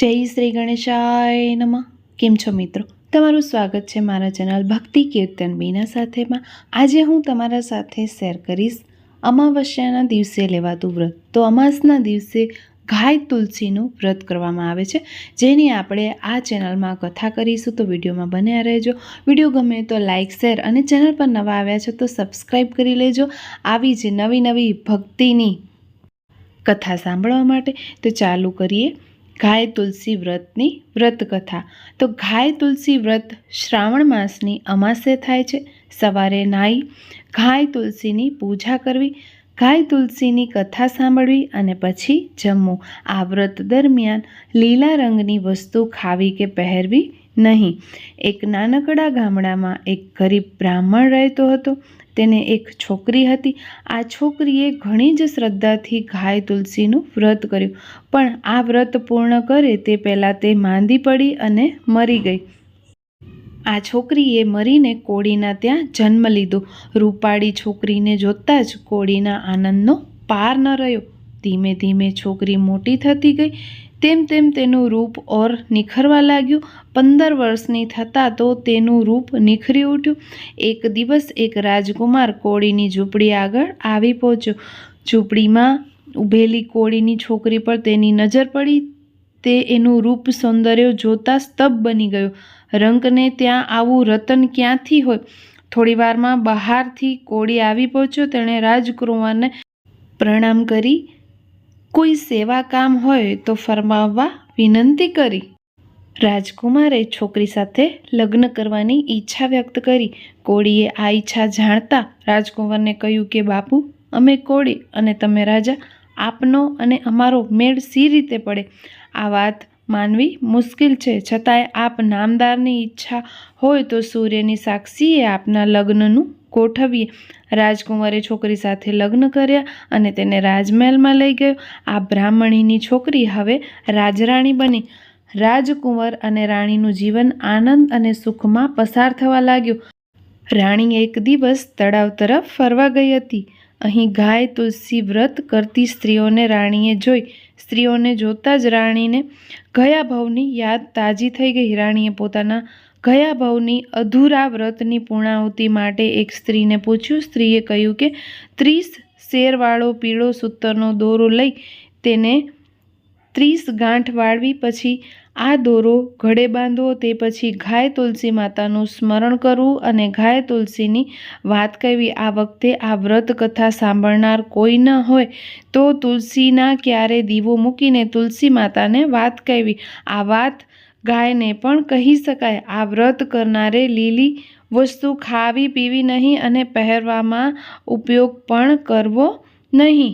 જય શ્રી ગણેશાય નમઃ. કેમ છો મિત્રો? તમારું સ્વાગત છે મારા ચેનલ ભક્તિ કીર્તન બીના સાથેમાં. આજે હું તમારા સાથે શેર કરીશ અમાવસ્યાના દિવસે લેવાતું વ્રત. તો અમાસના દિવસે ગાય તુલસીનું વ્રત કરવામાં આવે છે. જેની આપણે આ ચેનલમાં કથા કરીશું તો વિડીયોમાં બન્યા રહેજો. વીડિયો ગમે તો લાઇક શેર અને ચેનલ પર નવા આવ્યા છો તો સબસ્ક્રાઈબ કરી લેજો. આવી જ નવી નવી ભક્તિની કથા સાંભળવા માટે તો ચાલુ કરીએ. ગાય તુલસી વ્રતની વ્રત કથા તો ગાય તુલસી વ્રત શ્રાવણ માસની અમાસે થાય છે. સવારે નાહી, ગાય તુલસીની પૂજા કરવી, ગાય તુલસીની કથા સાંભળવી અને પછી જમવું. આ વ્રત દરમિયાન લીલા રંગની વસ્તુ ખાવી કે પહેરવી નહીં. એક નાનકડા ગામડામાં એક ગરીબ બ્રાહ્મણ રહેતો હતો. તેને એક છોકરી હતી. આ છોકરીએ ઘણી જ શ્રદ્ધાથી ગાય તુલસીનું વ્રત કર્યું. પણ આ વ્રત પૂર્ણ કરે તે પહેલાં તે માંદી પડી અને મરી ગઈ. આ છોકરીએ મરીને કોળીના ત્યાં જન્મ લીધો. રૂપાળી છોકરીને જોતાં જ કોળીના આનંદનો પાર ન રહ્યો. ધીમે ધીમે છોકરી મોટી થતી ગઈ. તેમ તેમ તેનું રૂપ ઓર નિખરવા લાગ્યું. પંદર વર્ષની થતાં તો તેનું રૂપ નિખરી ઉઠ્યું. એક દિવસ એક રાજકુમાર કોળીની ઝૂંપડી આગળ આવી પહોંચ્યો. ઝૂંપડીમાં ઊભેલી કોળીની છોકરી પર તેની નજર પડી. તે એનું રૂપ સૌંદર્ય જોતાં સ્તબ્ધ બની ગયો. રંકને ત્યાં આવું રતન ક્યાંથી હોય? થોડીવારમાં બહારથી કોળી આવી પહોંચ્યો. તેણે રાજકુમારને પ્રણામ કરી. કોઈ સેવા કામ હોય તો ફરમાવવા વિનંતી કરી. રાજકુમારે છોકરી સાથે લગ્ન કરવાની ઈચ્છા વ્યક્ત કરી. કોળીએ આ ઈચ્છા જાણતા રાજકુમારને કહ્યું કે, બાપુ, અમે કોળી અને તમે રાજા. આપનો અને અમારો મેળ સી રીતે પડે. આ વાત માનવી મુશ્કેલ છે. છતાંય આપ નામદારની ઈચ્છા હોય તો સૂર્યની સાક્ષીએ આપના લગ્નનું ગોઠવીએ. રાજકુમારે છોકરી સાથે લગ્ન કર્યા અને તેને રાજમહેલમાં લઈ ગયો. આ બ્રાહ્મણીની છોકરી હવે રાજરાણી બની. રાજકુંવર અને રાણીનું જીવન આનંદ અને સુખમાં પસાર થવા લાગ્યું. રાણી એક દિવસ તળાવ તરફ ફરવા ગઈ હતી. અહીં ગાય, તુલસી વ્રત કરતી સ્ત્રીઓને રાણીએ જોઈ. સ્ત્રીઓને જોતાં જ રાણીને ગયા ભવની યાદ તાજી થઈ ગઈ. રાણીએ પોતાના ગયા ભવની અધૂરા વ્રતની પૂર્ણાહુતિ માટે એક સ્ત્રીને પૂછ્યું. સ્ત્રીએ કહ્યું કે, ત્રીસ શેરવાળો પીળો સૂતરનો દોરો લઈ તેને ત્રીસ ગાંઠ વાળવી, પછી આ દોરો ઘડે બાંધવો તે પછી ગાય તુલસી માતાનું સ્મરણ કરવું અને ગાય તુલસીની વાત કહેવી. આ વખતે આ વ્રત કથા સાંભળનાર કોઈ ન હોય તો તુલસીના ક્યારે દીવો મૂકીને તુલસી માતાને વાત કહેવી. આ વાત ગાયને પણ કહી શકાય. આ વ્રત કરનારે લીલી વસ્તુ ખાવી પીવી નહીં અને પહેરવામાં ઉપયોગ પણ કરવો નહીં.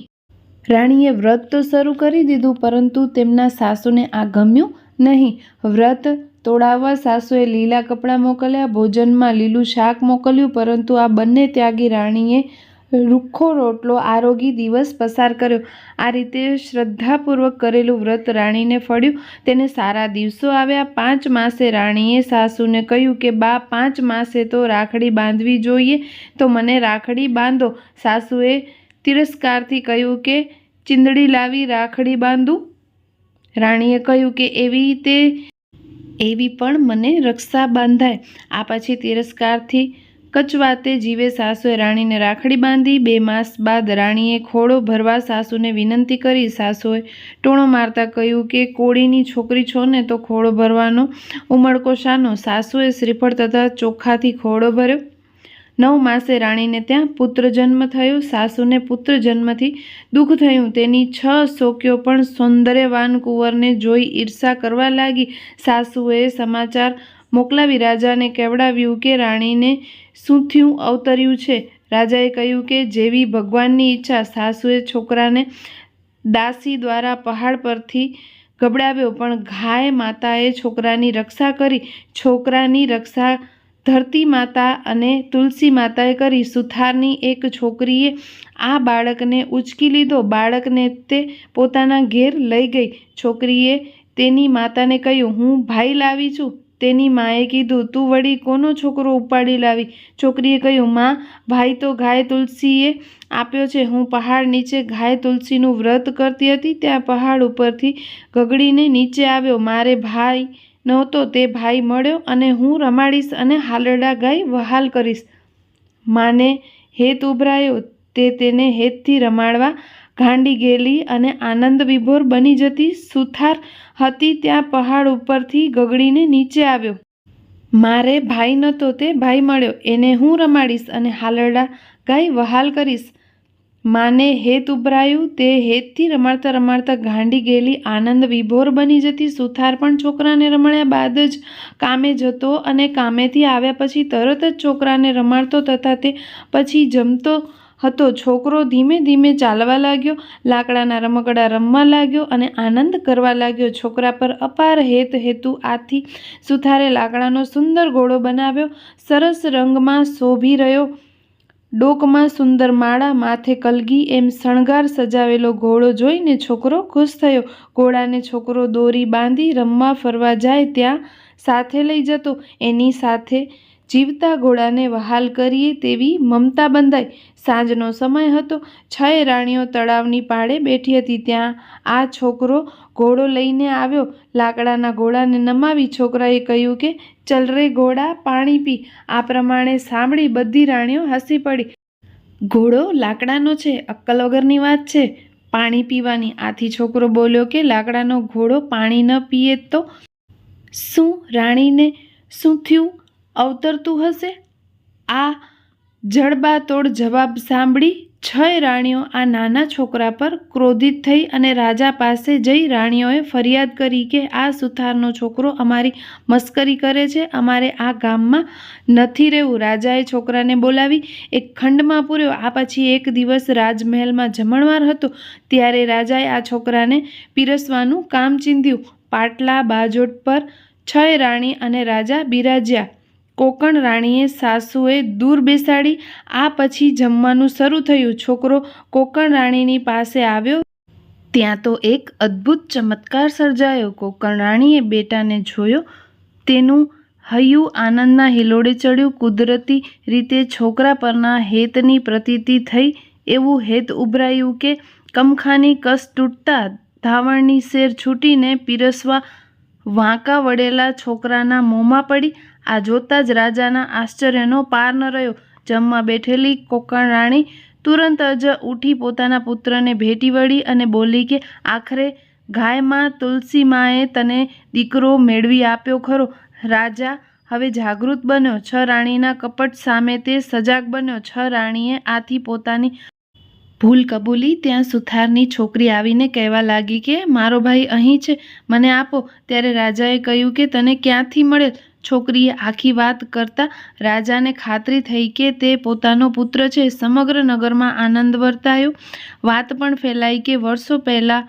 રાણીએ વ્રત તો શરૂ કરી દીધું, પરંતુ તેમના સાસુને આ ગમ્યું નહીં. વ્રત તોડાવવા સાસુએ લીલા કપડાં મોકલ્યા, ભોજનમાં લીલું શાક મોકલ્યું, પરંતુ આ બંને ત્યાગી રાણીએ રૂખો રોટલો આરોગી દિવસ પસાર કર્યો. આ રીતે શ્રદ્ધાપૂર્વક કરેલું વ્રત રાણીને ફળ્યું. તેને સારા દિવસો આવ્યા. પાંચ માસે રાણીએ સાસુને કહ્યું કે, બા, પાંચ માસે તો રાખડી બાંધવી જોઈએ. તો મને રાખડી બાંધો. સાસુએ તિરસ્કારથી કહ્યું કે, ચીંદડી લાવી, રાખડી બાંધું. રાણીએ કહ્યું કે એવી રીતે એવી પણ મને રક્ષા બાંધાય. આ પછી તિરસ્કારથી કચવાતે જીવે સાસુએ રાણીને રાખડી બાંધી. બે માસ બાદ રાણીએ ખોળો ભરવા સાસુને વિનંતી કરી. સાસુએ ટોણો મારતા કહ્યું કે, કોળીની છોકરી છો ને, તો ખોળો ભરવાનો ઉમળકો શાનો. સાસુએ શ્રીફળ તથા ચોખાથી ખોળો ભર્યો. નવ માસે રાણીને ત્યાં પુત્ર જન્મ થયો, સાસુને પુત્ર જન્મથી દુઃખ થયું. તેની છ સોક્યો પણ સૌંદર્યવાન કુંવરને જોઈ ઈર્ષા કરવા લાગી. સાસુએ સમાચાર મોકલાવી રાજાને કેવડાવ્યું કે રાણીને શું થયું, અવતર્યું છે? રાજાએ કહ્યું કે જેવી ભગવાનની ઈચ્છા, સાસુએ છોકરાને દાસી દ્વારા પહાડ પરથી ગબડાવ્યો, પણ ઘાય માતાએ છોકરાની રક્ષા કરી. છોકરાની રક્ષા ધરતી માતા અને તુલસી માતાએ કરી સુથારની એક છોકરીએ આ બાળકને ઉચકી લીધો. બાળકને તે પોતાના ઘેર લઈ ગઈ. છોકરીએ તેની માતાને કહ્યું, હું ભાઈ લાવી છું. તેની માએ કીધું, તું વળી કોનો છોકરો ઉપાડી લાવી? છોકરીએ કહ્યું, માં, ભાઈ તો ગાય તુલસીએ આપ્યો છે. હું પહાડ નીચે ગાય તુલસીનું વ્રત કરતી હતી. ત્યાં પહાડ ઉપરથી ગગડીને નીચે આવ્યો. મારે ભાઈ નહોતો તે ભાઈ મળ્યો અને હું રમાડીશ અને હાલરડા ગાય વહાલ કરીશ. માને હેત ઉભરાયો તે તેને હેતથી રમાડવા ગાંડી ગયેલી અને આનંદ વિભોર બની જતી સુથાર હતી ત્યાં પહાડ ઉપરથી ગગડીને નીચે આવ્યો. મારે ભાઈ નહોતો તે ભાઈ મળ્યો. એને હું રમાડીશ અને હાલરડા ગાય વહાલ કરીશ. માને હેત ઉભરાયું, તે હેતથી રમાડતા રમાડતા ગાંડી ગયેલી. આનંદ વિભોર બની જતી. સુથાર પણ છોકરાને રમાડ્યા બાદ જ કામે જતો અને કામેથી આવ્યા પછી તરત જ છોકરાને રમાડતો તથા તે પછી જમતો હતો. છોકરો ધીમે ધીમે ચાલવા લાગ્યો, લાકડાના રમકડા રમવા લાગ્યો અને આનંદ કરવા લાગ્યો. છોકરા પર અપાર હેત હેતુ આથી સુથારે લાકડાનો સુંદર ઘોડો બનાવ્યો. સરસ રંગમાં શોભી રહ્યો. ડોકમાં સુંદર માળા, માથે કલગી, એમ શણગાર સજાવેલો ઘોડો જોઈને છોકરો ખુશ થયો. ઘોડાને છોકરો દોરી બાંધી રમવા ફરવા જાય ત્યાં સાથે લઈ જતો. એની સાથે જીવતા ઘોડાને વહાલ કરીએ તેવી મમતા બંધાઈ. સાંજનો સમય હતો. છ રાણીઓ તળાવની પાળે બેઠી હતી. ત્યાં આ છોકરો ઘોડો લઈને આવ્યો. લાકડાના ઘોડાને નમાવી છોકરાએ કહ્યું કે, ચલ રે ઘોડા, પાણી પી. આ પ્રમાણે સાંભળી બધી રાણીઓ હસી પડી. ઘોડો, લાકડાનો છે. અક્કલ વગરની વાત છે. પાણી પીવાની. આથી છોકરો બોલ્યો કે, લાકડાનો ઘોડો પાણી ન પીએ તો શું? રાણીને શું થયું? અવતરતું હશે? આ જડબાતોડ જવાબ સાંભળી છ રાણીઓ આ નાના છોકરા પર ક્રોધિત થઈ અને રાજા પાસે જઈ રાણીઓએ ફરિયાદ કરી કે આ સુથારનો છોકરો અમારી મસ્કરી કરે છે, અમારે આ ગામમાં નથી રહેવું. રાજાએ છોકરાને બોલાવી, એક ખંડમાં પૂર્યો. આ પછી એક દિવસ રાજમહેલમાં જમણવાર હતો, ત્યારે રાજાએ આ છોકરાને પીરસવાનું કામ ચીંધ્યું. પાટલા બાજોટ પર છ રાણી અને રાજા બિરાજ્યા. કોકણ રાણીએ સાસુએ દૂર બેસાડી, આ પછી જમવાનું શરૂ થયું. છોકરો કોકણ રાણીની પાસે આવ્યો. ત્યાં તો એક અદ્ભુત ચમત્કાર સર્જાયો. કોકણ રાણીએ બેટાને જોયો. તેનું હૈયું આનંદના હિલોડે ચડ્યું. કુદરતી રીતે છોકરા પરના હેતની પ્રતીતિ થઈ. એવું હેત ઉભરાયું કે, કમખાની કસ તૂટતા ધાવણની શેર છૂટીને પીરસવા વાંકા વળેલા છોકરાના મોંમાં પડી, આ જોતાં જ રાજાના આશ્ચર્યનો પાર ન રહ્યો. જમવા બેઠેલી કોકણ રાણી તુરંત જ ઉઠી પોતાના પુત્રને ભેટી વળી અને બોલી કે, આખરે ગાયમાં તુલસી માએ તને દીકરો મેળવી આપ્યો ખરો. રાજા, હવે જાગૃત બન્યો. છ રાણીના કપટ સામે તે સજાગ બન્યો. છ રાણીએ આથી પોતાની ભૂલ કબૂલી, ત્યાં સુથારની છોકરી આવીને કહેવા લાગી કે, મારો ભાઈ અહીં છે, મને આપો. ત્યારે રાજાએ કહ્યું કે, તને ક્યાંથી મળે? છોકરીએ આખી વાત કરતા રાજાને ખાતરી થઈ કે, તે પોતાનો પુત્ર છે. સમગ્ર નગરમાં આનંદ વર્તાયો. વાત પણ ફેલાઈ કે, વર્ષો પહેલાં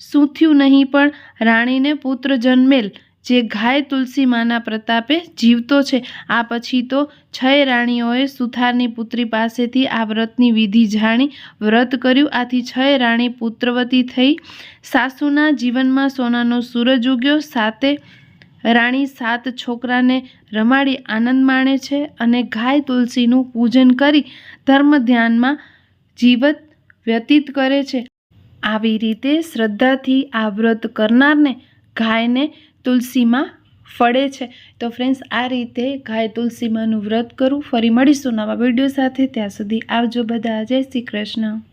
શું થયું નહીં, પણ રાણીને પુત્ર જન્મેલ. જે ગાય તુલસી માના પ્રતાપે જીવતો છે, આ પછી તો છ રાણીઓએ સુથારની પુત્રી પાસેથી આ વ્રતની વિધિ જાણી વ્રત કર્યું. આથી છ રાણી પુત્રવતી થઈ સાસુના જીવનમાં સોનાનો સૂરજ ઉગ્યો. સાતે રાણી સાત છોકરાને રમાડી આનંદ માણે છે અને ગાય તુલસીનું પૂજન કરી ધર્મ ધ્યાનમાં જીવત વ્યતીત કરે છે. આવી રીતે શ્રદ્ધાથી આ વ્રત કરનારને ગાયને તુલસીમાં ફળે છે. તો ફ્રેન્ડ્સ આ રીતે ગાય તુલસીમાંનું વ્રત કરું. ફરી મળીશું નવા વીડિયો સાથે. ત્યાં સુધી આવજો બધા. જય શ્રી કૃષ્ણ.